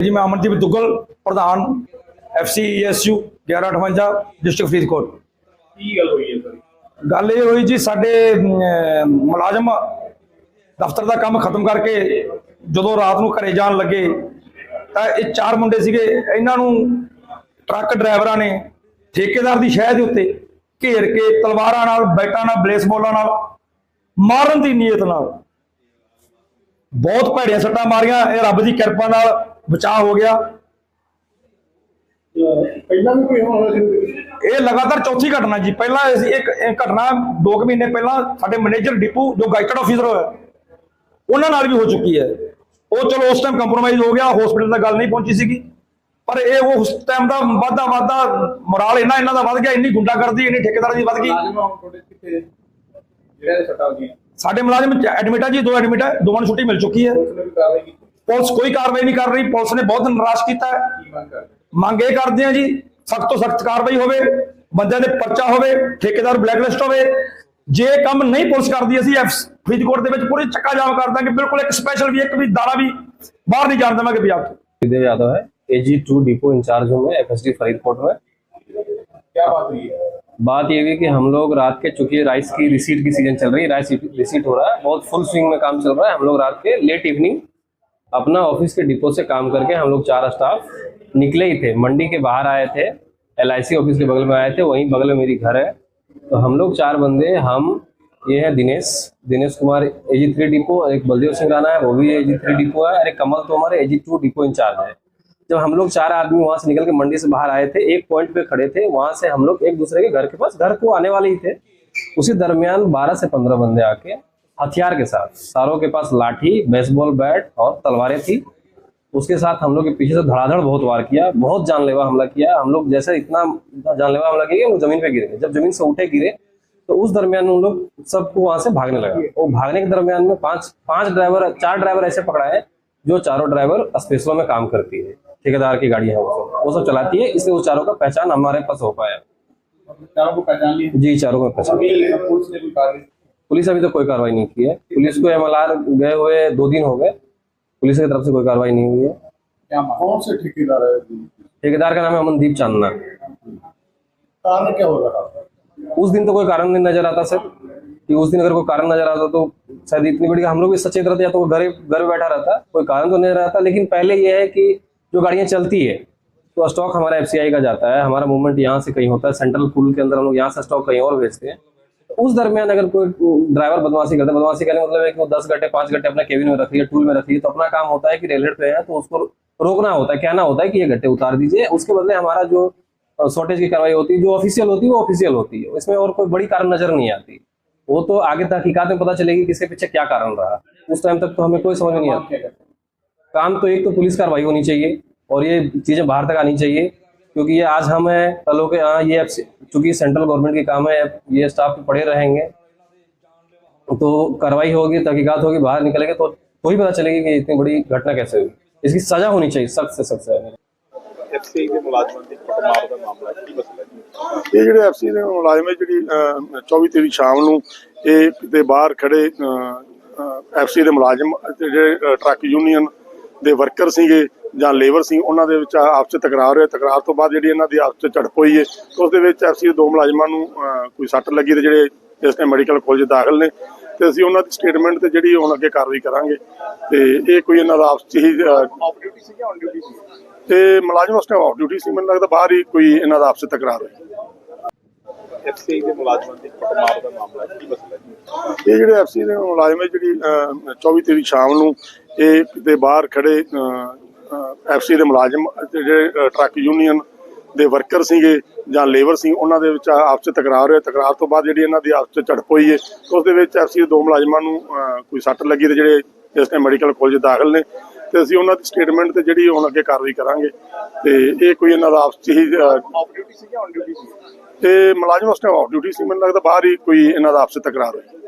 ਜੀ ਮੈਂ ਅਮਨਦੀਪ ਦੁੱਗਲ ਪ੍ਰਧਾਨ ਐਫਸੀਐਸਯੂ 1158 ਡਿਸਟ੍ਰਿਕਟ ਫਰੀਦਕੋਟ। ਕੀ ਗੱਲ ਹੋਈ ਹੈ ਸਰ? ਗੱਲ ਇਹ ਹੋਈ ਜੀ ਸਾਡੇ ਮੁਲਾਜ਼ਮ ਦਫ਼ਤਰ ਦਾ ਕੰਮ ਖਤਮ ਕਰਕੇ ਜਦੋਂ ਰਾਤ ਨੂੰ ਘਰੇ ਜਾਣ ਲੱਗੇ ਤਾਂ ਇਹ ਚਾਰ ਮੁੰਡੇ ਸੀਗੇ ਇਹਨਾਂ ਨੂੰ ਟਰੱਕ ਡਰਾਈਵਰਾਂ ਨੇ ਠੇਕੇਦਾਰ ਦੀ ਸ਼ਹਿ ਦੇ ਉੱਤੇ ਘੇਰ ਕੇ ਤਲਵਾਰਾਂ ਨਾਲ ਬੈਟਾਂ ਨਾਲ ਬਲੇਸਬਾਲਾਂ ਨਾਲ ਮਾਰਨ ਦੀ ਨੀਅਤ ਨਾਲ ਬਹੁਤ ਭੈੜੀਆਂ ਸੱਟਾਂ ਮਾਰੀਆਂ। ਇਹ ਰੱਬ ਦੀ ਕਿਰਪਾ ਨਾਲ ਬਚਾਅ ਹੋ ਗਿਆ। ਪਹਿਲਾਂ ਵੀ ਕੋਈ ਹੋਣਾ ਸੀ? ਇਹ ਲਗਾਤਾਰ ਚੌਥੀ ਘਟਨਾ ਜੀ। ਪਹਿਲਾਂ ਅਸੀਂ ਇੱਕ ਇੱਕ ਘਟਨਾ 2 ਮਹੀਨੇ ਪਹਿਲਾਂ ਸਾਡੇ ਮੈਨੇਜਰ ਡਿਪੂ ਜੋ ਗਾਈਟਡ ਆਫੀਸਰ ਹੋਇਆ ਉਹਨਾਂ ਨਾਲ ਵੀ ਹੋ ਚੁੱਕੀ ਹੈ। ਉਹ ਚਲੋ ਉਸ ਟਾਈਮ ਕੰਪਰੋਮਾਈਜ਼ ਹੋ ਗਿਆ ਹਸਪੀਟਲ ਤੱਕ ਗੱਲ ਨਹੀਂ ਪਹੁੰਚੀ ਸੀਗੀ। ਪਰ ਇਹ ਉਹ ਉਸ ਟਾਈਮ ਦਾ ਵਾਧਾ ਵਾਧਾ ਮੋਰਾਲ ਇਹਨਾਂ ਇਹਨਾਂ ਦਾ ਵੱਧ ਗਿਆ ਇੰਨੀ ਗੁੰਡਾ ਕਰਦੀ ਇੰਨੀ ਠੇਕੇਦਾਰਾਂ ਦੀ ਵੱਧ ਗਈ। ਸਾਡੇ ਮੁਲਾਜ਼ਮ ਐਡਮਿਟ ਜੀ ਦੋ ਐਡਮਿਟ ਦੋਵਾਂ ਨੂੰ ਛੁੱਟੀ ਮਿਲ ਚੁੱਕੀ ਹੈ। ਪੁਲਿਸ ਨੇ ਵੀ ਕਾਰਵਾਈ ਕੀਤੀ ਪੁਲਿਸ ਕੋਈ ਕਾਰਵਾਈ ਨਹੀਂ ਕਰ ਰਹੀ ਪੁਲਿਸ ਨੇ ਬਹੁਤ ਨਿਰਾਸ਼ ਕੀਤਾ ਹੈ ਕੀ ਮੰਗ ਕਰਦੇ ਮੰਗ ਇਹ ਕਰਦੇ ਆ ਜੀ ਸਖਤ ਤੋਂ ਸਖਤ ਕਾਰਵਾਈ ਹੋਵੇ ਬੰਦਿਆਂ ਦੇ ਪਰਚਾ ਹੋਵੇ ਠੇਕੇਦਾਰ ਬਲੈਕਲਿਸਟ ਹੋਵੇ ਜੇ ਇਹ ਕੰਮ ਨਹੀਂ ਪੁਲਿਸ ਕਰਦੀ ਅਸੀਂ ਐਫ ਫਰੀਦਕੋਟ ਦੇ ਵਿੱਚ ਪੂਰੀ ਚੱਕਾ ਜਾਮ ਕਰ ਦਾਂਗੇ ਬਿਲਕੁਲ ਇੱਕ ਸਪੈਸ਼ਲ ਵੀ ਇੱਕ ਵੀ ਦਾਣਾ ਵੀ ਬਾਹਰ ਨਹੀਂ ਜਾਣ ਦੇਵਾਂਗੇ ਪੰਜਾਬ ਤੋਂ देव यादव है एजी टू डिपो इंचार्ज हूँ मैं एफएसडी फरीदकोट में क्या बात हुई है बात ये हुई कि हम लोग रात के चूंकि राइस की रिसीट की सीजन चल रही है राइस रिसीट हो रहा है बहुत फुल स्विंग में काम चल रहा है हम लोग रात के लेट इवनिंग अपना ऑफ़िस के डिपो से काम करके हम लोग चार स्टाफ निकले ही थे। मंडी के बाहर आए थे एलआईसी ऑफ़िस के बगल में आए थे, वहीं बगल में मेरी घर है। तो हम लोग चार बंदे, हम, ये है Dinesh Dinesh Kumar A G three depot, एक बलदेव सिंह राणा है, वो भी एजी थ्री डिपो है और एक Kamal Tomar A G two depot incharge है। जब हम लोग चार आदमी वहाँ से निकल के मंडी से बाहर आए थे, एक पॉइंट पे खड़े थे, वहाँ से हम लोग एक दूसरे के घर के पास, घर को आने वाले ही थे। उसी दरमियान 12 से 15 बंदे आके हथियार के साथ। सारों के पास लाठी बेसबॉल बैट और तलवारें थी। उसके साथ हम लोग के पीछे से धड़ाधड़ बहुत वार किया बहुत जानलेवा हमला किया। हम लोग जैसे इतना जानलेवा हमला किया कि हम ज़मीन पे गिरे जब ज़मीन से उठे गिरे तो उस दरमियान उन लोग सबको वहाँ से भागने लगा। वो भागने के दरमियान में पाँच पाँच ड्राइवर चार ड्राइवर ऐसे पकड़ा है जो चारों ड्राइवर स्पेशलों में काम करती है। ठेकेदार की गाड़ी है वो सब। वो सब चलाती है इसलिए वो चारों का पहचान हमारे पास हो पाया। चारों को पहचान लिया? जी चारों का पहचान। पुलिस अभी तक कोई कार्रवाई नहीं की है। पुलिस को एमएलआर गए हुए दो दिन हो गए। पुलिस की तरफ़ से कोई कार्रवाई नहीं हुई है। कौन से ठेकेदार है? ठेकेदार का नाम है अमनदीप चांदना। कारण क्या हो रहा उस दिन तो कोई कारण नहीं नज़र आता सर। कि उस दिन अगर कोई कारण नज़र आता तो शायद इतनी बड़ी हम लोग भी सचेत रहते या तो वो घर घर बैठा रहता। कोई कारण तो नहीं रहता लेकिन पहले ये है कि जो गाड़ियाँ चलती है तो स्टॉक हमारा एफसीआई का जाता है। हमारा मूवमेंट यहाँ से कहीं होता है। सेंट्रल पूल के अंदर हम लोग यहाँ से स्टॉक कहीं और भेजते हैं। उस दरमियान अगर कोई ड्राइवर बदमाशी करता है, बदमाशी करने मतलब है कि वो दस घंटे, पाँच घंटे अपने केबिन में रख लिया टूल में रख लिया तो अपना काम होता है कि रेलवे पे है तो उसको रोकना होता है, कहना होता है कि ये घंटे उतार दीजिए। उसके बदले हमारा जो शॉर्टेज की कार्रवाई होती है, जो ऑफिशियल होती है, वो ऑफिशियल होती है। इसमें और कोई बड़ी कारण नज़र नहीं आती। वो तो आगे तहकीकत में पता चलेगी किसके पीछे क्या कारण रहा। उस टाइम तक तो हमें कोई समझ नहीं आता। काम तो एक तो पुलिस कार्रवाई होनी चाहिए, और ये चीज़ें बाहर तक आनी चाहिए। क्योंकि ये आज हम हैं कल हो के हाँ ये चूंकि सेंट्रल गवर्नमेंट की काम है ये स्टाफ पड़े रहेंगे तो कार्रवाई होगी तहकीकात होगी बाहर निकलेंगे तो तो ही पता चलेगी कि इतनी बड़ी घटना कैसे हुई इसकी सजा होनी चाहिए सख्त से सख्त सजा ਐਫਸੀ ਦੇ ਮੁਲਾਜ਼ਮਾਂ ਦੀ ਕੁੱਟਮਾਰ ਦਾ ਮਾਮਲਾ ਕੀ ਮਸਲਾ ਹੈ ਇਹ ਜਿਹੜੇ ਐਫਸੀ ਦੇ ਮੁਲਾਜ਼ਮ ਹੈ ਜਿਹੜੀ ਅਹ, 24 ਤਰੀਕ ਸ਼ਾਮ ਨੂੰ ਇਹ ਕਿਤੇ ਬਾਹਰ ਖੜੇ ਐਫਸੀ ਦੇ ਮੁਲਾਜ਼ਮ ਅਤੇ ਜਿਹੜੇ ਅਹ, ਟਰੱਕ ਯੂਨੀਅਨ ਦੇ ਵਰਕਰ ਸੀਗੇ ਜਾਂ ਲੇਬਰ ਸੀ ਉਹਨਾਂ ਦੇ ਵਿੱਚ ਆਪਸ ਵਿੱਚ ਤਕਰਾਰ ਹੋਇਆ। ਤਕਰਾਰ ਤੋਂ ਬਾਅਦ ਜਿਹੜੀ ਇਹਨਾਂ ਦੀ ਆਪਸ ਵਿੱਚ ਝੜਪ ਹੋਈ ਹੈ ਉਸ ਦੇ ਵਿੱਚ ਐਫਸੀ ਦੇ ਦੋ ਮੁਲਾਜ਼ਮਾਂ ਨੂੰ ਕੋਈ ਸੱਟ ਲੱਗੀ ਤੇ ਜਿਹੜੇ ਇਸ ਟਾਈਮ ਮੈਡੀਕਲ ਕਾਲਜ ਦਾਖਲ ਨੇ ਤੇ ਅਸੀਂ ਉਹਨਾਂ ਦੀ ਸਟੇਟਮੈਂਟ ਤੇ ਜਿਹੜੀ ਹੁਣ ਅੱਗੇ ਕਾਰਵਾਈ ਕਰਾਂਗੇ। ਤੇ ਇਹ ਕੋਈ ਇਹਨਾਂ ਦਾ ਆਪਸ ਹੀ ਅਹ, ਆਫ ਡਿਊਟੀ ਸੀ ਜਾਂ ਔਨ ਡਿਊਟੀ ਸੀ? ਤੇ ਮੁਲਾਜ਼ਮ ਉਸ ਟਾਈਮ ਆਫ ਡਿਊਟੀ ਸੀ ਮੈਨੂੰ ਲੱਗਦਾ ਬਾਹਰ ਹੀ ਕੋਈ ਇਹਨਾਂ ਦਾ ਆਪਸ ਤਕਰਾਰ ਹੋਇਆ। ਐਫਸੀ ਦੇ ਮੁਲਾਜ਼ਮਾਂ ਦੀ ਕੁੱਟਮਾਰ ਦਾ ਮਾਮਲਾ ਕੀ ਮਸਲਾ ਇਹ ਜਿਹੜੇ ਐਫਸੀ ਦੇ ਮੁਲਾਜ਼ਮ ਜਿਹੜੀ ਅਹ, 24 ਤਰੀਕ ਸ਼ਾਮ ਨੂੰ ਇਹ ਕਿਤੇ ਬਾਹਰ ਖੜੇ ਐਫਸੀ ਦੇ ਮੁਲਾਜ਼ਮ ਜਿਹੜੇ ਟਰੱਕ ਯੂਨੀਅਨ ਦੇ ਵਰਕਰ ਸੀਗੇ ਜਾਂ ਲੇਬਰ ਸੀ ਉਹਨਾਂ ਦੇ ਵਿੱਚ ਆਪਸ ਵਿੱਚ ਤਕਰਾਰ ਹੋਇਆ। ਤਕਰਾਰ ਤੋਂ ਬਾਅਦ ਜਿਹੜੀ ਇਹਨਾਂ ਦੀ ਆਪਸ ਵਿੱਚ ਝੜਪ ਹੋਈ ਹੈ ਉਸ ਦੇ ਵਿੱਚ ਐਫਸੀ ਦੇ ਦੋ ਮੁਲਾਜ਼ਮਾਂ ਨੂੰ ਕੋਈ ਸੱਟ ਲੱਗੀ ਤੇ ਜਿਹੜੇ ਇਸ ਟਾਈਮ ਮੈਡੀਕਲ ਕਾਲਜ ਦਾਖਲ ਨੇ। ਤੇ ਅਸੀਂ ਉਹਨਾਂ ਦੀ ਸਟੇਟਮੈਂਟ ਤੇ ਜਿਹੜੀ ਹੁਣ ਅੱਗੇ ਕਾਰਵਾਈ ਕਰਾਂਗੇ। ਤੇ ਇਹ ਕੋਈ ਇਹਨਾਂ ਦਾ ਆਪਸ 'ਚ ਹੀ ਆਫ ਡਿਊਟੀ ਸੀ ਜਾਂ ਔਨ ਡਿਊਟੀ ਸੀ? ਤੇ ਮੁਲਾਜ਼ਮ ਉਸ ਟਾਈਮ ਆਫ ਡਿਊਟੀ ਸੀ ਮੈਨੂੰ ਲੱਗਦਾ ਬਾਹਰ ਹੀ ਕੋਈ ਇਹਨਾਂ ਦਾ ਆਪਸ ਵਿੱਚ ਤਕਰਾਰ ਹੋਇਆ